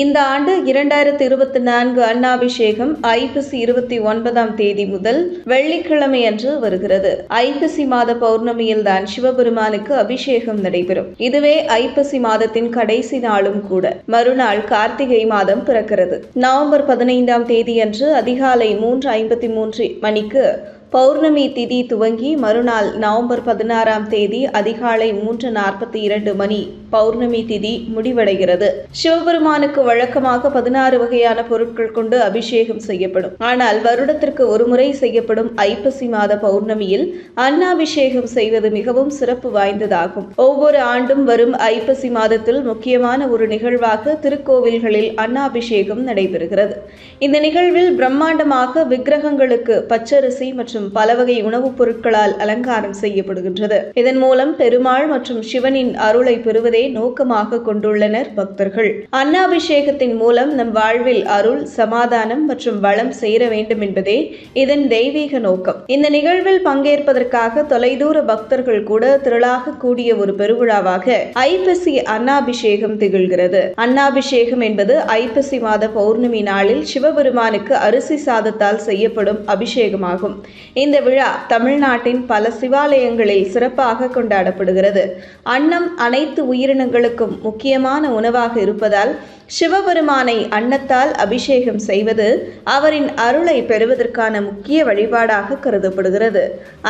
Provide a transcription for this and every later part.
இந்த ஆண்டு இரண்டாயிரத்தி இருபத்தி நான்கு அன்னாபிஷேகம் ஐப்பசி இருபத்தி ஒன்பதாம் தேதி முதல் வெள்ளிக்கிழமை அன்று வருகிறது. ஐப்பசி மாத பௌர்ணமியில் தான் சிவபெருமானுக்கு அபிஷேகம் நடைபெறும். இதுவே ஐப்பசி மாதத்தின் கடைசி நாளும் கூட. மறுநாள் கார்த்திகை மாதம் பிறக்கிறது. நவம்பர் பதினைந்தாம் தேதியன்று அதிகாலை மூன்று ஐம்பத்தி மூன்று மணிக்கு பௌர்ணமி திதி துவங்கி மறுநாள் நவம்பர் பதினாறாம் தேதி அதிகாலை மூன்று நாற்பத்தி இரண்டு மணி பௌர்ணமி திதி முடிவடைகிறது. சிவபெருமானுக்கு வழக்கமாக பதினாறு வகையான பொருட்கள் கொண்டு அபிஷேகம் செய்யப்படும். ஆனால் வருடத்திற்கு ஒருமுறை செய்யப்படும் ஐப்பசி மாத பௌர்ணமியில் அன்னாபிஷேகம் செய்வது மிகவும் சிறப்பு வாய்ந்ததாகும். ஒவ்வொரு ஆண்டும் வரும் ஐப்பசி மாதத்தில் முக்கியமான ஒரு நிகழ்வாக திருக்கோவில்களில் அன்னாபிஷேகம் நடைபெறுகிறது. இந்த நிகழ்வில் பிரம்மாண்டமாக விக்கிரகங்களுக்கு பச்சரிசி மற்றும் பல வகை உணவுப் பொருட்களால் அலங்காரம் செய்யப்படுகின்றது. இதன் மூலம் பெருமாள் மற்றும் சிவனின் அருளை பெறுவதே நோக்கமாக கொண்டுள்ளனர் பக்தர்கள். அன்னாபிஷேகத்தின் மூலம் நம் வாழ்வில் அருள் சமாதானம் மற்றும் வளம் சேர வேண்டும் என்பதே இதன் தெய்வீக நோக்கம். இந்த நிகழ்வில் பங்கேற்பதற்காக தொலைதூர பக்தர்கள் கூட திரளாக கூடிய ஒரு பெருவிழாவாக ஐப்பசி அன்னாபிஷேகம் திகழ்கிறது. அன்னாபிஷேகம் என்பது ஐப்பசி மாத பௌர்ணமி நாளில் சிவபெருமானுக்கு அரிசி சாதத்தால் செய்யப்படும் அபிஷேகமாகும். இந்த விழா தமிழ்நாட்டின் பல சிவாலயங்களில் சிறப்பாக கொண்டாடப்படுகிறது. அன்னம் அனைத்து உயிரினங்களுக்கும் முக்கியமான உணவாக இருப்பதால் சிவபெருமானை அன்னத்தால் அபிஷேகம் செய்வது அவரின் அருளை பெறுவதற்கான முக்கிய வழிபாடாக கருதப்படுகிறது.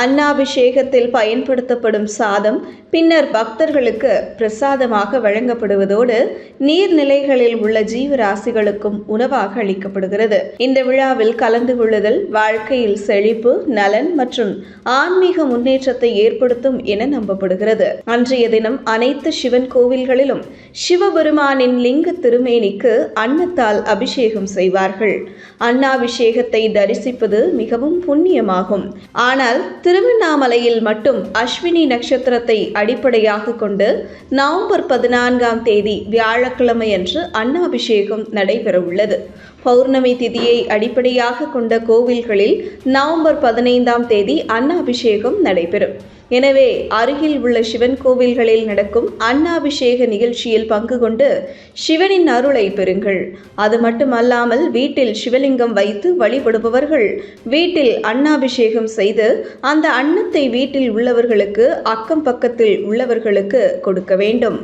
அன்னாபிஷேகத்தில் பயன்படுத்தப்படும் சாதம் பின்னர் பக்தர்களுக்கு பிரசாதமாக வழங்கப்படுவதோடு நீர்நிலைகளில் உள்ள ஜீவராசிகளுக்கும் உணவாக அளிக்கப்படுகிறது. இந்த விழாவில் கலந்து கொள்ளுதல் வாழ்க்கையில் செழிப்பு நலன் மற்றும் ஆன்மீக முன்னேற்றத்தை ஏற்படுத்தும் என நம்பப்படுகிறது. அன்றைய தினம் அனைத்து சிவன் கோவில்களிலும் சிவபெருமானின் லிங்க திருமேனிக்கு அன்னத்தால் அபிஷேகம் செய்வார்கள். அன்னாபிஷேகத்தை தரிசிப்பது மிகவும் புண்ணியமாகும். ஆனால் திருவண்ணாமலையில் மட்டும் அஸ்வினி நட்சத்திரத்தை அடிப்படையாக கொண்டு நவம்பர் பதினான்காம் தேதி வியாழக்கிழமை அன்று அன்னாபிஷேகம் நடைபெறவுள்ளது. பௌர்ணமி திதியை அடிப்படையாக கொண்ட கோவில்களில் நவம்பர் பதினைந்தாம் தேதி அன்னாபிஷேகம் நடைபெறும். எனவே அருகில் உள்ள சிவன் கோவில்களில் நடக்கும் அன்னாபிஷேக நிகழ்ச்சியில் பங்கு கொண்டு சிவனின் அருளை பெறுங்கள். அது மட்டுமல்லாமல் வீட்டில் சிவலிங்கம் வைத்து வழிபடுபவர்கள் வீட்டில் அன்னாபிஷேகம் செய்து அந்த அன்னத்தை வீட்டில் உள்ளவர்களுக்கு அக்கம் பக்கத்தில் உள்ளவர்களுக்கு கொடுக்க வேண்டும்.